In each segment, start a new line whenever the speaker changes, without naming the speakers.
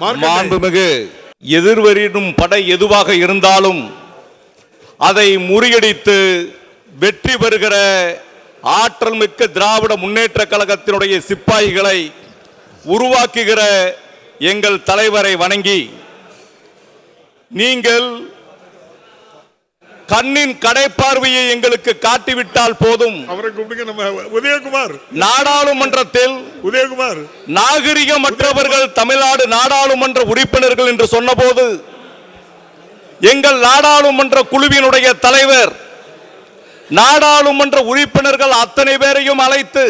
மாண்புமிகு எதிர்வரிடும் படை எதுவாக இருந்தாலும் அதை முறியடித்து வெற்றி பெறுகிற ஆற்றல் மிக்க திராவிட முன்னேற்ற கழகத்தினுடைய சிப்பாய்களை உருவாக்குகிற எங்கள் தலைவரை வணங்கி நீங்கள் கண்ணின் கடைப்பார்வையை எங்களுக்கு காட்டிவிட்டால் போதும்.
அவரை கூப்பிடுங்க நம்ம உதயகுமார்.
நாடாளுமன்றத்தில்
உதயகுமார்.
நாகரிகமற்றவர்கள் தமிழ்நாடு நாடாளுமன்ற உறுப்பினர்கள் என்று சொன்னபோது எங்கள் நாடாளுமன்ற குழுவினுடைய தலைவர் நாடாளுமன்ற உறுப்பினர்கள் அத்தனை பேரையும் அழைத்து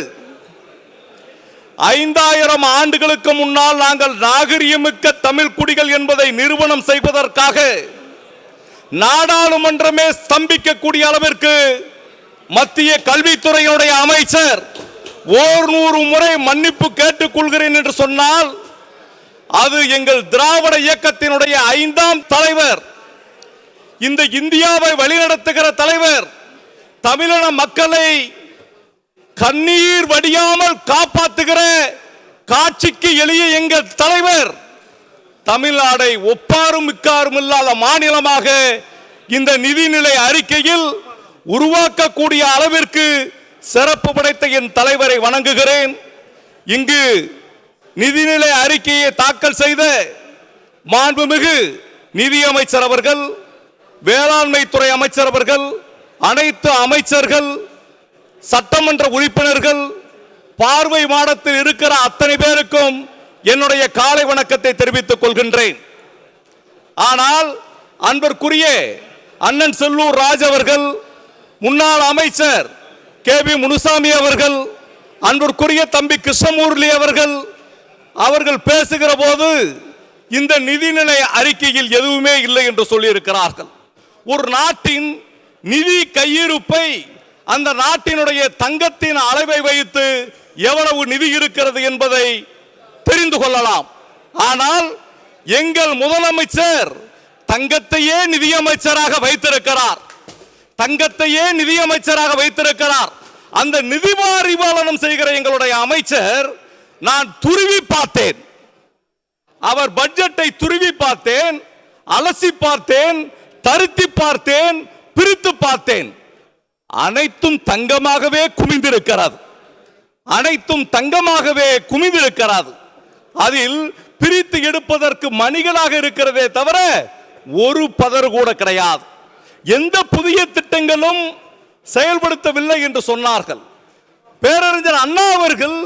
ஐந்தாயிரம் ஆண்டுகளுக்கு முன்னால் நாங்கள் நாகரிகமிக்க தமிழ் குடிகள் என்பதை நிறுவனம் செய்வதற்காக நாடாளுமன்றமே ஸ்தம்பிக்கக்கூடிய அளவிற்கு மத்திய கல்வித்துறையினுடைய அமைச்சர் ஓர் நூறு முறை மன்னிப்பு கேட்டுக் கொள்கிறேன் என்று சொன்னால் அது எங்கள் திராவிட இயக்கத்தினுடைய ஐந்தாம் தலைவர் இந்த இந்தியாவை வழிநடத்துகிற தலைவர் தமிழின மக்களை கண்ணீர் வடியாமல் காப்பாற்றுகிற காட்சிக்கு எளிய எங்கள் தலைவர் தமிழ்நாடை ஒப்பாரும் மிக்காரும் இல்லாத மாநிலமாக இந்த நிதிநிலை அறிக்கையில் உருவாக்கக்கூடிய அளவிற்கு சிறப்பு படைத்த என் தலைவரை வணங்குகிறேன். இங்கு நிதிநிலை அறிக்கையை தாக்கல் செய்த மாண்புமிகு நிதியமைச்சர் அவர்கள் வேளாண்மை துறை அமைச்சர் அவர்கள் அனைத்து அமைச்சர்கள் சட்டமன்ற உறுப்பினர்கள் பார்வை மாடத்தில் இருக்கிற அத்தனை பேருக்கும் என்னுடைய காலை வணக்கத்தை தெரிவித்துக் கொள்கின்றேன். ஆனால் அன்பிற்குரிய அண்ணன் செல்லூர் ராஜ் அவர்கள் முன்னாள் அமைச்சர் கே பி முனுசாமி அவர்கள் அன்பிற்குரிய தம்பி கிருஷ்ணமூர்லி அவர்கள் அவர்கள் பேசுகிற போது இந்த நிதிநிலை அறிக்கையில் எதுவுமே இல்லை என்று சொல்லியிருக்கிறார்கள். ஒரு நாட்டின் நிதி கையிருப்பை அந்த நாட்டினுடைய தங்கத்தின் அளவை வைத்து எவ்வளவு நிதி இருக்கிறது என்பதை தெரிந்து கொள்ளலாம். ஆனால் எங்கள் முதலமைச்சர் தங்கத்தையே நிதியமைச்சராக வைத்திருக்கிறார். தங்கத்தையே நிதியமைச்சராக வைத்திருக்கிறார். அந்த நிதி பாரிபாலனம் செய்கிற எங்களுடைய அமைச்சர் நான் துருவி பார்த்தேன். அவர் பட்ஜெட்டை துருவி பார்த்தேன் அலசி பார்த்தேன் தருத்தி பார்த்தேன் பிரித்து பார்த்தேன். அனைத்தும் தங்கமாகவே குமிந்திருக்கிறது. அனைத்தும் தங்கமாகவே குமிந்திருக்கிறது. அதில் பிரித்து எடுப்பதற்கு மணிகளாக இருக்கிறதே தவிர ஒரு பதறு கூட கிடையாது. எந்த புதிய திட்டங்களும் செயல்படுத்தவில்லை என்று சொன்னார்கள். பேரறிஞர் அண்ணா அவர்கள்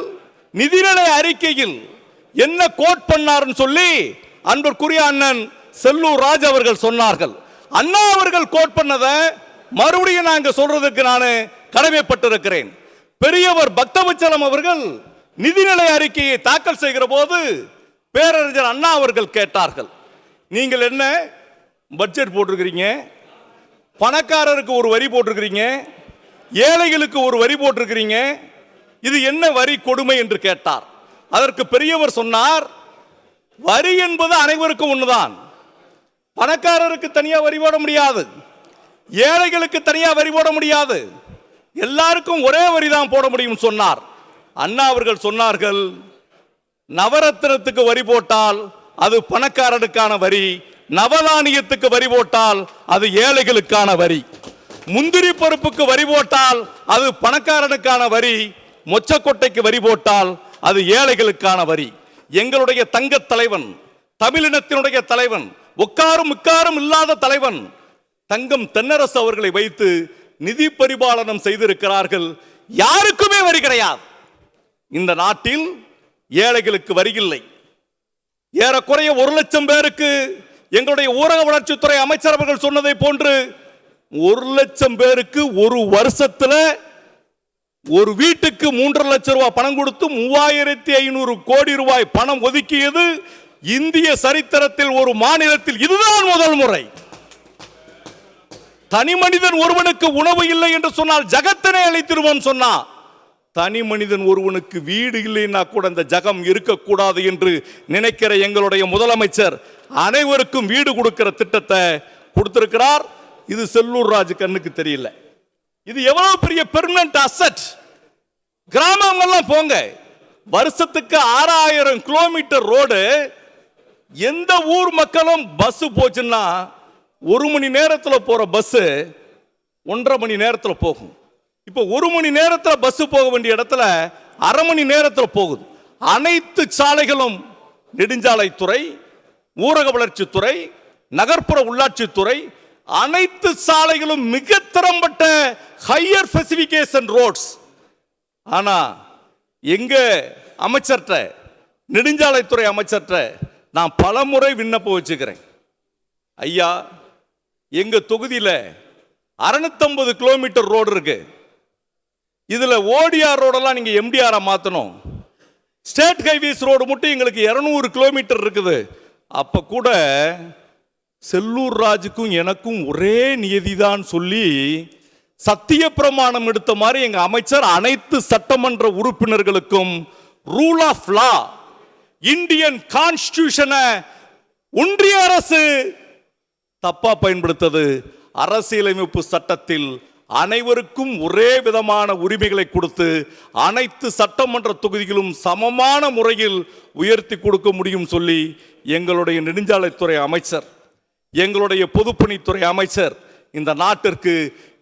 நிதிநிலை அறிக்கையில் என்ன கோட் பண்ணார்னு சொல்லி அன்பிற்குரிய அண்ணன் செல்லூர் ராஜ் அவர்கள் சொன்னார்கள். அண்ணா அவர்கள் கோட் பண்ணதை மறுபடியும் நாங்கள் சொல்றதுக்கு நான் கடமைப்பட்டிருக்கிறேன். பெரியவர் பக்தவச்சலம் அவர்கள் நிதிநிலை அறிக்கையை தாக்கல் செய்கிற போது பேரறிஞர் அண்ணா அவர்கள் கேட்டார்கள். நீங்கள் என்ன பட்ஜெட் போட்டிருக்கிறீங்க? பணக்காரருக்கு ஒரு வரி போட்டிருக்கிறீங்க? ஏழைகளுக்கு ஒரு வரி போட்டிருக்கிறீங்க? இது என்ன வரி கொடுமை என்று கேட்டார். அதற்கு பெரியவர் சொன்னார் வரி என்பது அனைவருக்கும் ஒன்றுதான் பணக்காரருக்கு தனியாக வரி போட முடியாது. ஏழைகளுக்கு தனியாக வரி போட முடியாது. எல்லாருக்கும் ஒரே வரி தான் போட முடியும் சொன்னார். அண்ணா அவர்கள் சொன்னார்கள் நவரத்தினத்துக்கு வரி போட்டால் அது பணக்காரனுக்கான வரி நவதானியத்துக்கு வரி போட்டால் அது ஏழைகளுக்கான வரி. முந்திரி பருப்புக்கு வரி போட்டால் அது பணக்காரனுக்கான வரி மொச்சக்கொட்டைக்கு வரி போட்டால் அது ஏழைகளுக்கான வரி. எங்களுடைய தங்க தலைவன் தமிழினத்தினுடைய தலைவன் உக்காரும் உட்காரும் இல்லாத தலைவன் தங்கம் தென்னரசு அவர்களை வைத்து நிதி பரிபாலனம் செய்திருக்கிறார்கள். யாருக்குமே வரி கிடையாது. இந்த நாட்டில் ஏழைகளுக்கு வரியில்லை. ஏறக்குறைய ஒரு லட்சம் பேருக்கு எங்களுடைய ஊரக வளர்ச்சித்துறை அமைச்சர் அவர்கள் சொன்னதை போன்று ஒரு லட்சம் பேருக்கு ஒரு வருஷத்துல ஒரு வீட்டுக்கு மூன்றரை லட்சம் ரூபாய் பணம் கொடுத்து மூவாயிரத்தி ஐநூறு கோடி ரூபாய் பணம் ஒதுக்கியது இந்திய சரித்திரத்தில் ஒரு மாநிலத்தில் இதுதான் முதல் முறை. தனி மனிதன் ஒருவனுக்கு உணவு இல்லை என்று சொன்னால் ஜகத்தினை அழைத்திருவோம் சொன்னா தனி மனிதன் ஒருவனுக்கு வீடு இல்லைன்னா கூட அந்த ஜகம் இருக்கக்கூடாது என்று நினைக்கிற எங்களுடைய முதலமைச்சர் அனைவருக்கும் வீடு கொடுக்கிற திட்டத்தை கொடுத்திருக்கிறார். இது செல்லூர் ராஜு கண்ணுக்கு தெரியல. இது எவ்வளவு பெரிய பெர்மனன்ட் அசட் கிராமங்கள்லாம் போங்க. வருஷத்துக்கு ஆறாயிரம் கிலோமீட்டர் ரோடு எந்த ஊர் மக்களும் பஸ் போச்சுன்னா ஒரு மணி நேரத்தில் போற பஸ் ஒன்றரை மணி நேரத்தில் போகும். இப்போ ஒரு மணி நேரத்தில் பஸ் போக வேண்டிய இடத்துல அரை மணி நேரத்தில் போகுது. அனைத்து சாலைகளும் நெடுஞ்சாலைத்துறை ஊரக வளர்ச்சித்துறை நகர்ப்புற உள்ளாட்சித்துறை அனைத்து சாலைகளும் மிக திறம்பட்ட ஹையர் ஸ்பெசிபிகேஷன் ரோட்ஸ் ஆனா எங்க அமைச்சர்கிட்ட நெடுஞ்சாலைத்துறை அமைச்சர்கிட்ட நான் பலமுறை விண்ணப்பம் வச்சுக்கிறேன். ஐயா எங்க தொகுதியில் அறுநூத்தம்பது கிலோமீட்டர் ரோடு இருக்குது இதில் ஓடிஆர் ரோடெல்லாம் நீங்கள் எம்டிஆரை மாற்றணும் ஸ்டேட் ஹைவேஸ் ரோடு மட்டும் எங்களுக்கு இரநூறு கிலோமீட்டர் இருக்குது. அப்போ கூட செல்லூர் ராஜுக்கும் எனக்கும் ஒரே நியதிதான் சொல்லி சத்திய பிரமாணம் எடுத்த மாதிரி எங்கள் அமைச்சர் அனைத்து சட்டமன்ற உறுப்பினர்களுக்கும் ரூல் ஆஃப் லா இந்தியன் கான்ஸ்டிடியூஷனை ஒன்றிய அரசு தப்பா பயன்படுத்தது. அரசியலமைப்பு சட்டத்தில் அனைவருக்கும் ஒரே விதமான உரிமைகளை கொடுத்து அனைத்து சட்டமன்ற தொகுதிகளும் சமமான முறையில் உயர்த்தி கொடுக்க முடியும் சொல்லி எங்களுடைய நெடுஞ்சாலைத்துறை அமைச்சர் எங்களுடைய பொதுப்பணித்துறை அமைச்சர் இந்த நாட்டிற்கு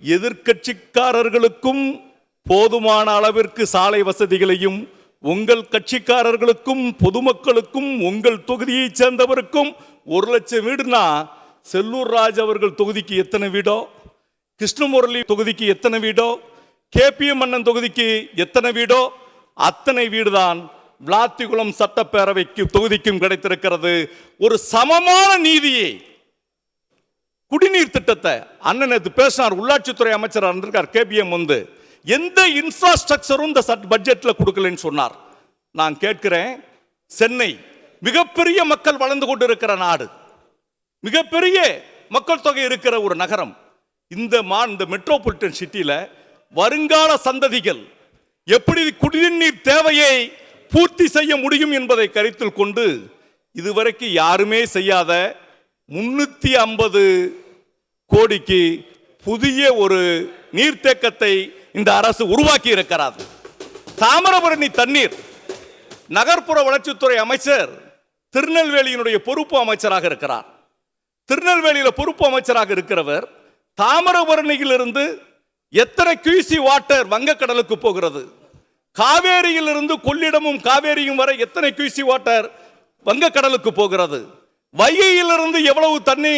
எதிர்க்கட்சிக்காரர்களுக்கும் போதுமான அளவிற்கு சாலை வசதிகளையும் உங்கள் கட்சிக்காரர்களுக்கும் பொதுமக்களுக்கும் உங்கள் தொகுதியைச் சேர்ந்தவருக்கும் ஒரு லட்சம் வீடுனா செல்லூர் ராஜ் அவர்கள் தொகுதிக்கு எத்தனை வீடோ? கிருஷ்ணமுரளி தொகுதிக்கு எத்தனை வீடோ? கேபிஎம் அண்ணன் தொகுதிக்கு எத்தனை வீடோ? அத்தனை வீடுதான் விளாத்திகுளம் சட்டப்பேரவைக்கு தொகுதிக்கும் கிடைத்திருக்கிறது. ஒரு சமமான நீதியை. குடிநீர் திட்டத்தை அண்ணன் நேத்து பேசினார் உள்ளாட்சித்துறை அமைச்சர் இருந்திருக்கார் கேபிஎம் வந்து. எந்த இன்ஃப்ராஸ்ட்ரக்சரும் இந்த சட் பட்ஜெட்டில் கொடுக்கலன்னு சொன்னார். நான் கேட்கிறேன் சென்னை மிகப்பெரிய மக்கள் வளர்ந்து கொண்டு இருக்கிற நாடு மிகப்பெரிய மக்கள் தொகை இருக்கிற ஒரு நகரம் இந்த மா இந்த மெட்ரோபாலிட்டன் சிட்டியில் வருங்கால சந்ததிகள் எப்படி குடிநீர் தேவையை பூர்த்தி செய்ய முடியும் என்பதை கருத்தில் கொண்டு இதுவரைக்கும் யாருமே செய்யாத முன்னூற்றி ஐம்பது கோடிக்கு புதிய ஒரு நீர்த்தேக்கத்தை இந்த அரசு உருவாக்கி இருக்கிறது தாமிரபரணி தண்ணீர் நகர்ப்புற வளர்ச்சித்துறை அமைச்சர் திருநெல்வேலியினுடைய பொறுப்பு அமைச்சராக இருக்கிறார். திருநெல்வேலியில் பொறுப்பு அமைச்சராக இருக்கிறவர் தாமிரபரணியிலிருந்து எத்தனை கியூசி வாட்டர் வங்கக்கடலுக்கு போகிறது? காவேரியிலிருந்து கொள்ளிடமும் காவேரியும் வரை எத்தனை கியூசி வாட்டர் வங்கக்கடலுக்கு போகிறது? வைகையிலிருந்து எவ்வளவு தண்ணி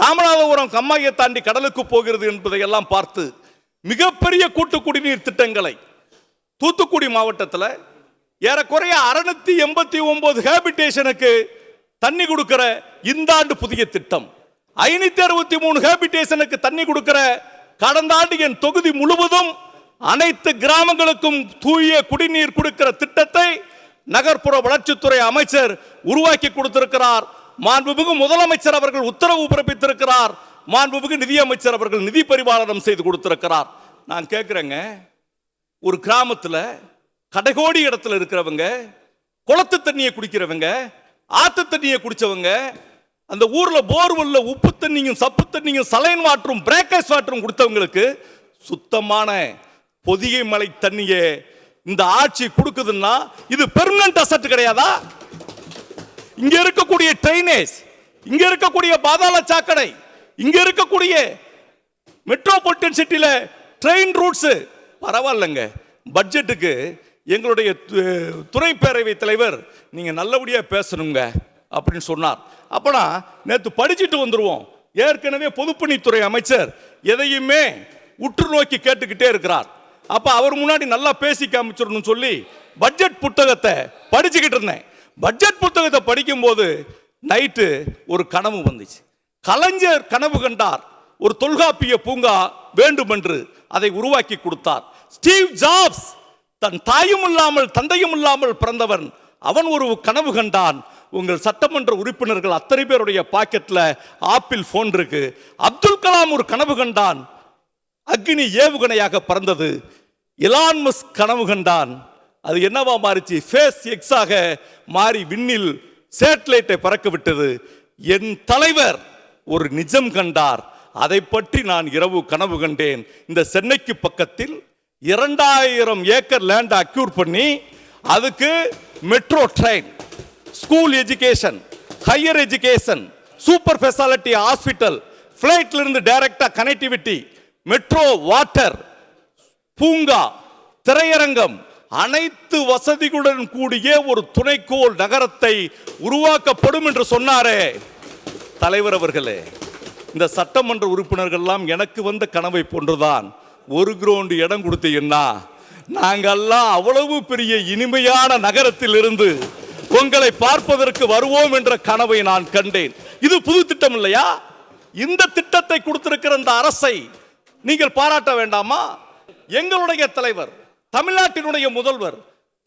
ராமநாதபுரம் கம்மாயை தாண்டி கடலுக்கு போகிறது என்பதை எல்லாம் பார்த்து மிகப்பெரிய கூட்டு குடிநீர் திட்டங்களை தூத்துக்குடி மாவட்டத்தில் ஏறக்குறைய அறுநூத்தி எண்பத்தி ஒன்பது ஹேபிடேஷனுக்கு தண்ணி கொடுக்கிற இந்த ஆண்டு புதிய திட்டம். ஐநூத்தி அறுபத்தி மூணு ஹேபிடேஷனுக்கு தண்ணி கொடுக்கிற கடந்த ஆண்டு என் தொகுதி முழுவதும் அனைத்து கிராமங்களுக்கும் தூய குடிநீர் கொடுக்கிற திட்டத்தை நகர்ப்புற வளர்ச்சித்துறை அமைச்சர் உருவாக்கி கொடுத்திருக்கிறார். மாண்புமிகு முதலமைச்சர் அவர்கள் உத்தரவு பிறப்பித்திருக்கிறார். மாண்புமிகு நிதியமைச்சர் அவர்கள் நிதி பரிபாலனம் செய்து கொடுத்திருக்கிறார். நான் கேட்குறேங்க ஒரு கிராமத்தில் கடைகோடி இடத்துல இருக்கிறவங்க குளத்து தண்ணியை குடிக்கிறவங்க ஆத்து தண்ணியை குடித்தவங்க அந்த ஊரில் போர்வெல்ல உப்பு தண்ணியும் சப்பு தண்ணியும் சலைன் வாட்டரும் பிரேக்கஸ் வாட்டரும் கொடுத்தவங்களுக்கு சுத்தமான பொதிகை மலை தண்ணியை இந்த ஆட்சி கொடுக்குதுன்னா இது பெர்மனன்ட் அசட் கிடையாதா? இங்க இருக்கக்கூடிய ட்ரைனேஜ் இங்க இருக்கக்கூடிய பாதாள சாக்கடை இங்க இருக்கக்கூடிய மெட்ரோபாலிட்டன் சிட்டியில ட்ரெயின் ரூட்ஸ் பரவாயில்லைங்க. பட்ஜெட்டுக்கு எங்களுடைய து- துணை பேரவை தலைவர் நீங்க நல்லபடியா பேசணுங்க அப்படின்னு சொன்னார். அப்பனா நேற்று படிச்சுட்டு வந்துடுவோம் ஏற்கனவே பொதுப்பணித்துறை அமைச்சர் எதையுமே உற்று நோக்கி கேட்டுக்கிட்டே இருக்கிறார். அப்போ அவர் முன்னாடி நல்லா பேசி காமிச்சிடணும்னு சொல்லி பட்ஜெட் புத்தகத்தை படிச்சுக்கிட்டு இருந்தேன். பட்ஜெட் புத்தகத்தை படிக்கும்போது நைட்டு ஒரு கனவு வந்துச்சு. கலைஞர் கனவு கண்டார். ஒரு தொல்காப்பிய பூங்கா வேண்டும் என்று அதை உருவாக்கி கொடுத்தார். ஸ்டீவ் ஜாப்ஸ் தன் தாயும் இல்லாமல் தந்தையும் இல்லாமல் பிறந்தவன் அவன் ஒரு கனவு கண்டான். உங்கள் சட்டமன்ற உறுப்பினர்கள் அத்தனை பேருடைய பாக்கெட்டில் ஆப்பிள் ஃபோன் இருக்கு. அப்துல் கலாம் ஒரு கனவு கண்டான். அக்னி ஏவுகணையாக பறந்தது. இலான்மஸ் கனவு கண்டான். அது என்னவா மாறிச்சு? ஃபேஸ் எக்ஸாக மாறி விண்ணில் சேட்டலைட்டை பறக்க விட்டது என் தலைவர் ஒரு நிஜம் கண்டார். அதை பற்றி நான் இரவு கனவு கண்டேன். இந்த சென்னைக்கு பக்கத்தில் இரண்டாயிரம் ஏக்கர் லேண்ட் அக்யூர் பண்ணி அதுக்கு metro train school education higher education super speciality hospital ஃப்ளைட்ல இருந்து டைரக்டா கனெக்டிவிட்டி மெட்ரோ வாட்டர் பூங்கா திரையரங்கம் அனைத்து வசதிகளுடன் கூடிய ஒரு துணைக்கோள் நகரத்தை உருவாக்கப்படும் என்று சொன்னாரே. தலைவர் அவர்களே இந்த சட்டமன்ற உறுப்பினர்கள்லாம் எனக்கு வந்த கனவை போன்றுதான் ஒரு கிரவுண்டு இடம் கொடுத்தீங்கன்னா நாங்கள்லாம் அவ்வளவு பெரிய இனிமையான நகரத்தில் இருந்து உங்களை பார்ப்பதற்கு வருவோம் என்ற கனவை நான் கண்டேன். இது புது திட்டம் இல்லையா? இந்த திட்டத்தை கொடுத்திருக்கிற இந்த அரசை நீங்கள் பாராட்ட வேண்டாமா? எங்களுடைய தலைவர் தமிழ்நாட்டினுடைய முதல்வர்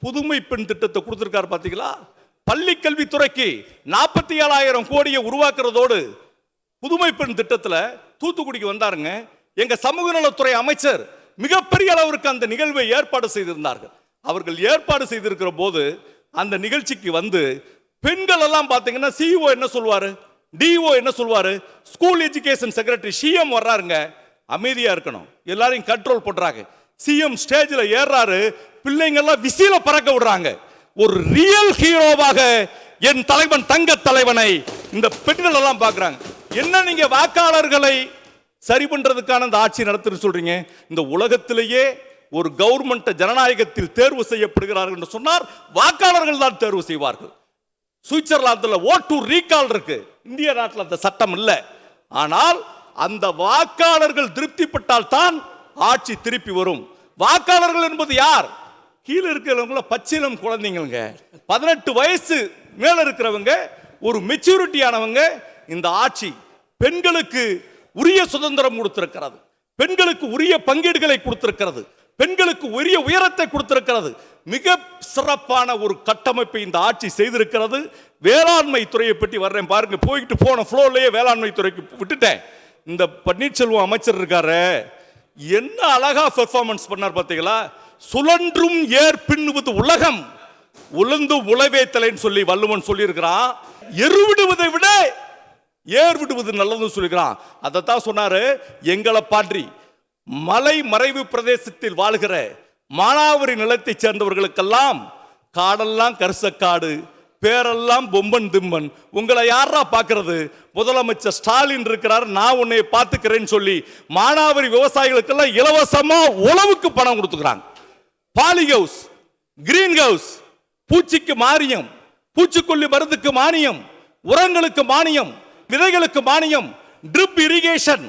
புதுமை பெண் திட்டத்தை கொடுத்திருக்காரு பாத்தீங்களா? பள்ளி கல்வித்துறைக்கு நாற்பத்தி ஏழாயிரம் கோடியை உருவாக்குறதோடு புதுமை பெண் திட்டத்தில் தூத்துக்குடிக்கு வந்தாருங்க. எங்க சமூக நலத்துறை அமைச்சர் மிகப்பெரிய அளவிற்கு அந்த நிகழ்வை ஏற்பாடு செய்திருந்தார்கள். அவர்கள் ஏற்பாடு செய்திருக்கிற போது அந்த நிகழ்ச்சிக்கு வந்து பெண்கள் எல்லாம் பார்த்தீங்கன்னா சிஇஓ என்ன சொல்வாரு டிஓ என்ன சொல்வாரு ஸ்கூல் எஜுகேஷன் செக்ரட்டரி சிஎம் வர்றாருங்க. அமைதியா இருக்கணும். எல்லாரையும் கண்ட்ரோல் பண்றாங்க. சிஎம் ஸ்டேஜில் ஏறாரு பிள்ளைங்கள்லாம் விசில பறக்க விடுறாங்க. ஒரு ரியல் ஹீரோவாக என் தலைவன் தங்க தலைவனை இந்த பெண்கள் எல்லாம் பார்க்குறாங்க. என்ன நீங்க வாக்காளர்களை சரி பண்றதுக்கான இந்த ஆட்சி நடத்துன்னு சொல்றீங்க? இந்த உலகத்திலேயே ஒரு கவர்மெண்ட் ஜனநாயகத்தில் தேர்வு செய்யப்படுகிறார்கள் என்று சொன்னார் வாக்காளர்கள் தான் தேர்வு செய்வார்கள். சுவிட்சர்லாந்தில் ஓட்டு ரீகால் இருக்கு. இந்திய நாட்டில் அந்த சட்டம் இல்லை. ஆனால் அந்த வாக்காளர்கள் திருப்திப்பட்டால் தான் ஆட்சி திருப்பி வரும். வாக்காளர்கள் என்பது யார்? கீழே இருக்கிறவங்கள பச்சிலம் குழந்தைங்க பதினெட்டு வயசு மேலே இருக்கிறவங்க ஒரு மெச்சூரிட்டியானவங்க இந்த ஆட்சி பெண்களுக்கு உரிய சுதந்திரம் கொடுத்திருக்கிறது. பெண்களுக்கு உரிய பங்கீடுகளை கொடுத்திருக்கிறது. பெண்களுக்கு உரிய உயரத்தை கொடுத்திருக்கிறது. மிக சிறப்பான ஒரு கட்டமைப்பை இந்த ஆட்சி செய்திருக்கிறது. வேளாண்மை துறையை பற்றி வர்றேன் பாருங்க. போய்கிட்டு போன ஃப்ளோர்லேயே வேளாண்மை துறைக்கு விட்டுட்டேன். இந்த பன்னீர்செல்வம் அமைச்சர் இருக்காரு என்ன அழகா பெர்ஃபார்மன்ஸ் பண்ணார் பார்த்தீங்களா? சுழன்றும் ஏர் பின்னுவது உலகம். உளுந்து உழவே தலைன்னு சொல்லி வள்ளுவன் சொல்லியிருக்கிறான். எருவிடுவதை விட ஏர் விடுவது நல்லதுன்னு சொல்லிக்கிறான் அதைத்தான் சொன்னாரு எங்களை பாற்றி மலை மறைவு பிரதேசத்தில் வாழ்கிற மானாவரி நிலத்தைச் சேர்ந்தவர்களுக்கெல்லாம் காடெல்லாம் கரிசக்காடு பேரெல்லாம் பொம்பன் திம்மன். உங்களை யாரா பார்க்கறது? முதலமைச்சர் ஸ்டாலின் இருக்கிறார் நான் உன்னை பார்த்துக்கிறேன்னு சொல்லி மானாவரி விவசாயிகளுக்கெல்லாம் இலவசமா உழவுக்கு பணம் கொடுத்துக்கிறாங்க. பாலி ஹவுஸ் கிரீன் ஹவுஸ் பூச்சிக்கு மானியம் பூச்சிக்கொல்லி மருந்துக்கு மானியம் உரங்களுக்கு மானியம் விதைகளுக்கு மானியம் drip irrigation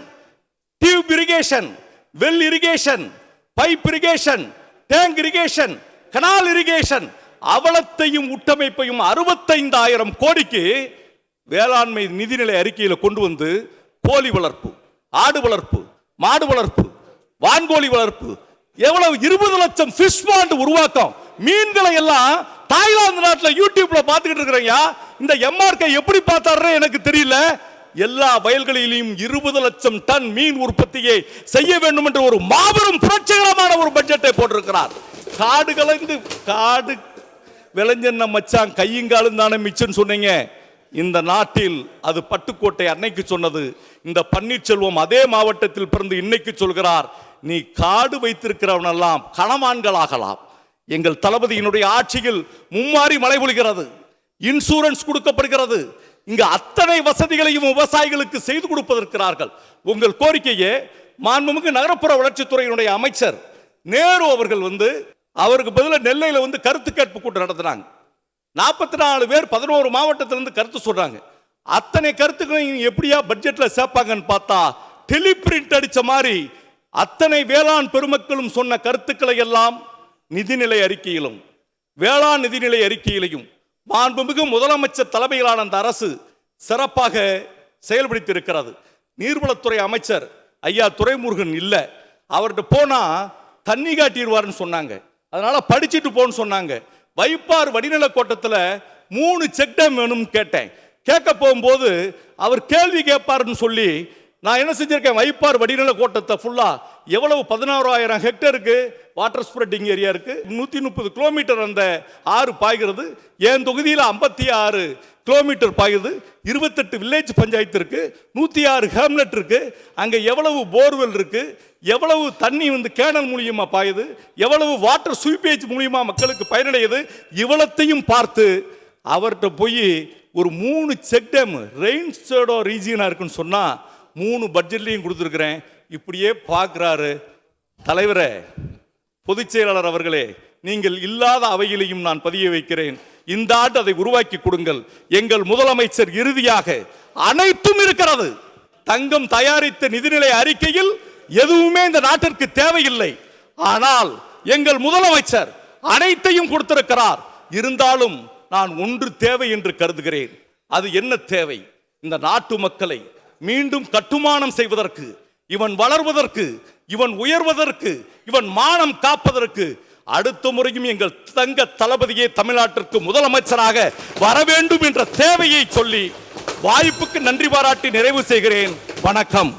tube irrigation well irrigation pipe irrigation tank irrigation canal irrigation அவலத்தையும் உட்டமைப்பையும் அறுபத்தைந்தாயிரம் கோடிக்கு வேளாண்மை நிதிநிலை அறிக்கையில் கொண்டு வந்து கோழி வளர்ப்பு ஆடு வளர்ப்பு மாடு வளர்ப்பு வான்கோழி வளர்ப்பு எவ்வளவு இருபது லட்சம் ஃபிஷ் பாண்ட் உருவாக்கம். மீன்களை எல்லாம் தாய்லாந்து நாட்டில் யூடியூப்ல பார்த்துக்கிட்டு இருக்கிறீங்க இந்த எம்ஆர்கே எப்படி பார்த்தாரு எனக்கு தெரியல. எல்லா வயல்களிலும் இருபது லட்சம் டன் மீன் உற்பத்தியை செய்ய வேண்டும் என்று ஒரு மாபெரும் புரட்சிகரமான ஒரு பட்ஜெட்டை போட்டிருக்கிறார். காடு கலந்து காடு விளைஞ்சன்ன மச்சான் கையுங்காலும் தானே மிச்சம் சொன்னீங்க. இந்த நாட்டில் அது பட்டுக்கோட்டை அன்னைக்கு சொன்னது. இந்த பன்னீர்செல்வம் அதே மாவட்டத்தில் பிறந்து இன்னைக்கு சொல்கிறார். நீ காடு வைத்திருக்கிறவனெல்லாம் கணவான்களாகலாம் எங்கள் தளபதியினுடைய ஆட்சியில் மும்மாறி மழை பொழிகிறது. இன்சூரன்ஸ் கொடுக்கப்படுகிறது. இங்கு அத்தனை வசதிகளையும் விவசாயிகளுக்கு செய்து கொடுப்பதற்கிறார்கள். உங்கள் கோரிக்கையே மாண்புமிகு நகரப்புற வளர்ச்சித்துறையினுடைய அமைச்சர் நேரு அவர்கள் வந்து அவருக்கு பதிலாக நெல்லையில் வந்து கருத்து கேட்பு கூட்டம் நடத்தினாங்க. நாற்பத்தி நாலு பேர் பதினோரு மாவட்டத்திலிருந்து கருத்து சொல்றாங்க. அத்தனை கருத்துக்களையும் எப்படியா பட்ஜெட்ல சேர்ப்பாங்கன்னு பார்த்தா டெலிபிரிண்ட் அடிச்ச மாதிரி அத்தனை வேளாண் பெருமக்களும் சொன்ன கருத்துக்களை எல்லாம் நிதிநிலை அறிக்கையிலும் வேளாண் நிதிநிலை அறிக்கையிலையும் மாண்புமிகு முதலமைச்சர் தலைமையிலான அந்த அரசு சிறப்பாக செயல்படுத்தியிருக்கிறது. நீர்வளத்துறை அமைச்சர் ஐயா துரைமுருகன் இல்லை. அவர்கிட்ட போனால் தண்ணி காட்டிடுவாருன்னு சொன்னாங்க. அதனால் படிச்சுட்டு போன்னு சொன்னாங்க. வைப்பார் வடிநில கோட்டத்தில் மூணு செக் டேம் வேணும்னு கேட்டேன். கேட்க போகும்போது அவர் கேள்வி கேட்பாருன்னு சொல்லி நான் என்ன செஞ்சுருக்கேன்? வைப்பார் வடிநில கோட்டத்தை ஃபுல்லாக எவ்வளவு பதினாறாயிரம் ஹெக்டருக்கு வாட்டர் ஸ்ப்ரெட்டிங் ஏரியா இருக்குது நூற்றி முப்பது கிலோமீட்டர் அந்த ஆறு பாய்கிறது. என் தொகுதியில் ஐம்பத்தி ஆறு கிலோமீட்டர் பாயுது இருபத்தெட்டு வில்லேஜ் பஞ்சாயத்து இருக்குது நூற்றி ஆறு ஹேம்லெட் இருக்குது அங்கே எவ்வளவு போர்வெல் இருக்குது எவ்வளவு தண்ணி வந்து கேனல் மூலியமாக பாயுது? எவ்வளவு வாட்டர் ஸ்வீப்பேஜ் மூலியமாக மக்களுக்கு பயனடையுது? இவ்வளத்தையும் பார்த்து அவர்கிட்ட போய் ஒரு மூணு செக் டேம் ரெயின் ரீஜியனாக இருக்குன்னு சொன்னால் மூணு பட்ஜெட்லேயும் கொடுத்துருக்குறேன். இப்படியே பார்க்குறாரு தலைவரே பொதுச் செயலாளர் அவர்களே நீங்கள் இல்லாத அவையிலையும் நான் பதிய வைக்கிறேன். இந்த ஆண்டு அதை உருவாக்கி கொடுங்கள். எங்கள் முதலமைச்சர் இறுதியாக அனைத்தும் இருக்கிறது. தங்கம் தயாரித்த நிதிநிலை அறிக்கையில் எதுவுமே இந்த நாட்டிற்கு தேவையில்லை. ஆனால் எங்கள் முதலமைச்சர் அனைத்தையும் கொடுத்திருக்கிறார். இருந்தாலும் நான் ஒன்று தேவை என்று கருதுகிறேன். அது என்ன தேவை? இந்த நாட்டு மக்களை மீண்டும் கட்டுமானம் செய்வதற்கு இவன் வளர்வதற்கு இவன் உயர்வதற்கு இவன் மானம் காப்பதற்கு அடுத்த முறையும் எங்கள் தங்க தளபதியை தமிழ்நாட்டிற்கு முதலமைச்சராக வர வேண்டும் என்ற தேவையை சொல்லி வாய்ப்புக்கு நன்றி பாராட்டி நிறைவு செய்கிறேன். வணக்கம்.